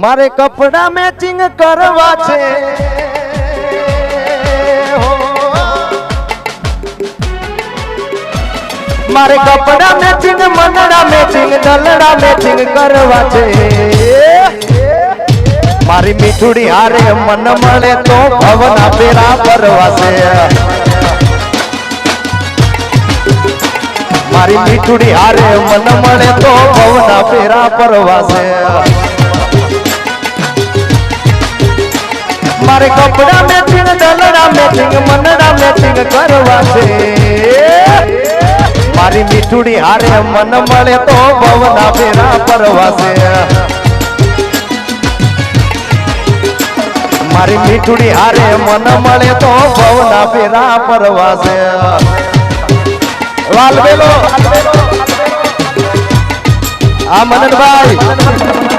મારે કપડા મેચિંગ કરવા છે. મારે કપડા મેચિંગ મનડા મેચિંગ દલડા મેચિંગ કરવા છે. મારી મીઠુડી હારે મન મળે તો ભવના પેરા ભરવા છે મારી મીઠુડી હારે મન મળે તો ભવના ફેરા ભરવા મારે કપડા મેચિંગ, દલડા મેચિંગ, મનડા મેચિંગ કરવા છે. મારી મીઠુડી હારે મન મળે તો ભવના ફેરા પરવા છે. મારી મીઠુડી હારે મન મળે તો ભવના ફેરા પરવા છે. વાલ બેલો. આ મનનભાઈ.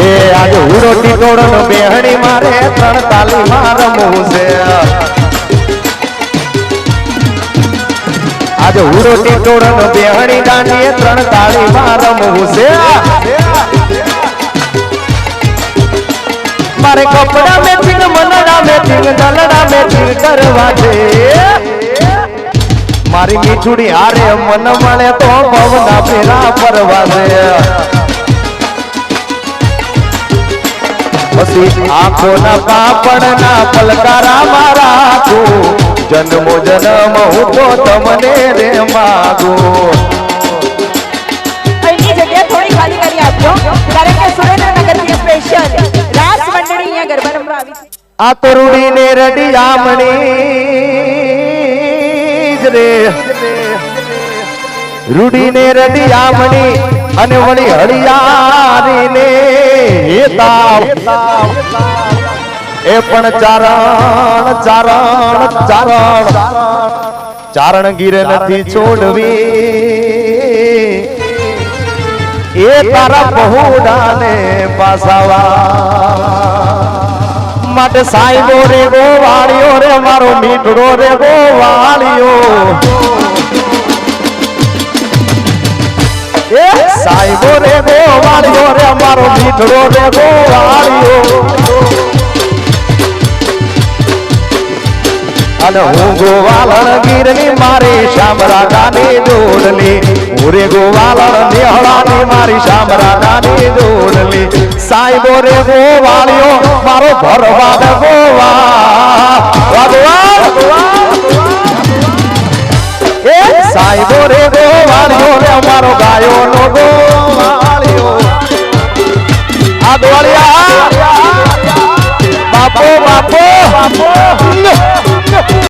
એ આજે હુડો ટીટોળો નો બેહણી મારે ત્રણ તાલી માં રમવું છે. આજે હુડો ટીટોળો નો બેહણી દાંડીએ ત્રણ તાળી માં રમવું છે. મારે કપડા મેચિંગ મનડા મેચિંગ દલડા મેચિંગ કરવા છે. મારી મીઠુડી હારે મન મળે તો ભવના ફેરા પરવા છે. પછી આંખોના પાપડના પલકારા મારા તું જન્મો જન્મ હું તો તમને રે માગો. અહીંની જગ્યા થોડી ખાલી કરી આપજો કારણ કે સુરેન્દ્રનગરથી સ્પેશિયલ રાસ મંડળી અહીંયા ગરબા રમવા આવી છે. આ તરુડીને રડિયામણી જ રે. રૂડીને રડિયામણી અને વળી હળિયારીને હેતાવ એ પણ ચારણ ચારણ ચારણ. ચારણ ગીર નથી છોડવી. એ તારા બહુડાને પાસાવા. માટે સાહેબો રે ગોવાળિયો રે મારો મીઠડો રે ગોવાળિયો એ માણસો રે, ગોવાળીઓ રે, અમારો મીઠડો રે, ગોવાળીઓ. અને હું ગોવાલણ ગીરની મારી શામરાજાની જોડલી ઉરે ગોવાલણ નેહળાની મારી શામરાજાની જોડલી સાહેબો રે, ગોવાળીઓ, મારો ભરવાદ ગોવા. ભગવાન સાહેબો રે, ગોવાળીઓ રે, અમારો ગાયો નો ગોવા. ગોવાળિયા બાપો બાપો બાપો.